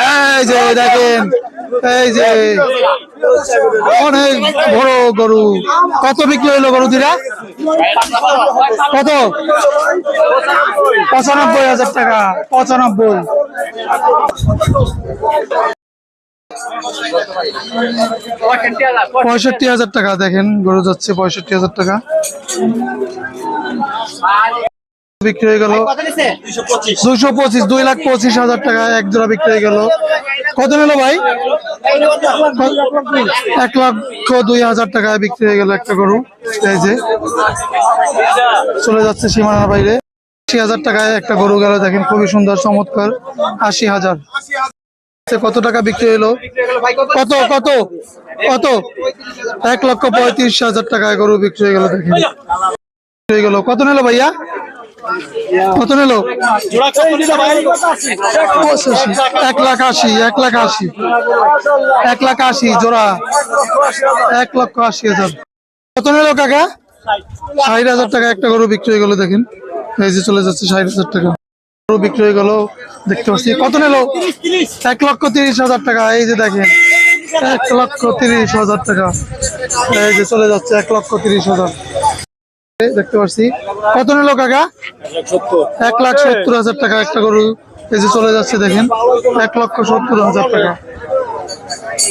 এই যে দেখেন, এই যে অনেক বড় গরু। কত বিক্রি হইল গরু দিরা কত? পঁচানব্বই হাজার টাকা, পঁচানব্বই। পঁয়ষট্টি হাজার টাকা, দেখেন, গরু যাচ্ছে পঁয়ষট্টি হাজার টাকা। বিক্রি হয়ে গেল। দুশো পঁচিশ, দুই লাখ পঁচিশ হাজার টাকা এক জোড়া বিক্রি হয়ে গেল। কত নিল ভাই? এক লক্ষ দুই হাজার টাকায় বিক্রি হয়ে গেল একটা গরু। এই যে, চলে যাচ্ছে সীমানার বাইরে। আশি হাজার টাকায় একটা গরু গেল, দেখেন খুবই সুন্দর, চমৎকার। আশি হাজার। কত টাকা বিক্রি হলো? কত কত? কত? এক লক্ষ পঁয়ত্রিশ হাজার টাকায় গরু বিক্রি হয়ে গেল, দেখেন। হয়ে গেল। কত নিল ভাইয়া? কত নিল? এক লাখ আশি, এক লাখ আশি, এক লাখ আশি, জোড়া। এক লক্ষ আশি হাজার। কত হাজার টাকা একটা গরু বিক্রি হয়ে গেল, দেখেন। এই যে চলে যাচ্ছে ষাট হাজার টাকা। গরু বিক্রি হয়ে গেল, দেখতে পাচ্ছি। কত নিল? এক লক্ষ তিরিশ হাজার টাকা। এই যে দেখেন, এক লক্ষ তিরিশ হাজার টাকা। এই যে চলে যাচ্ছে, এক লক্ষ তিরিশ হাজার। দেখতে পাচ্ছি কত নিল কাকা? এক লাখ সত্তর হাজার টাকা একটা গরু এই যে চলে যাচ্ছে, দেখেন। এক লক্ষ সত্তর হাজার টাকা।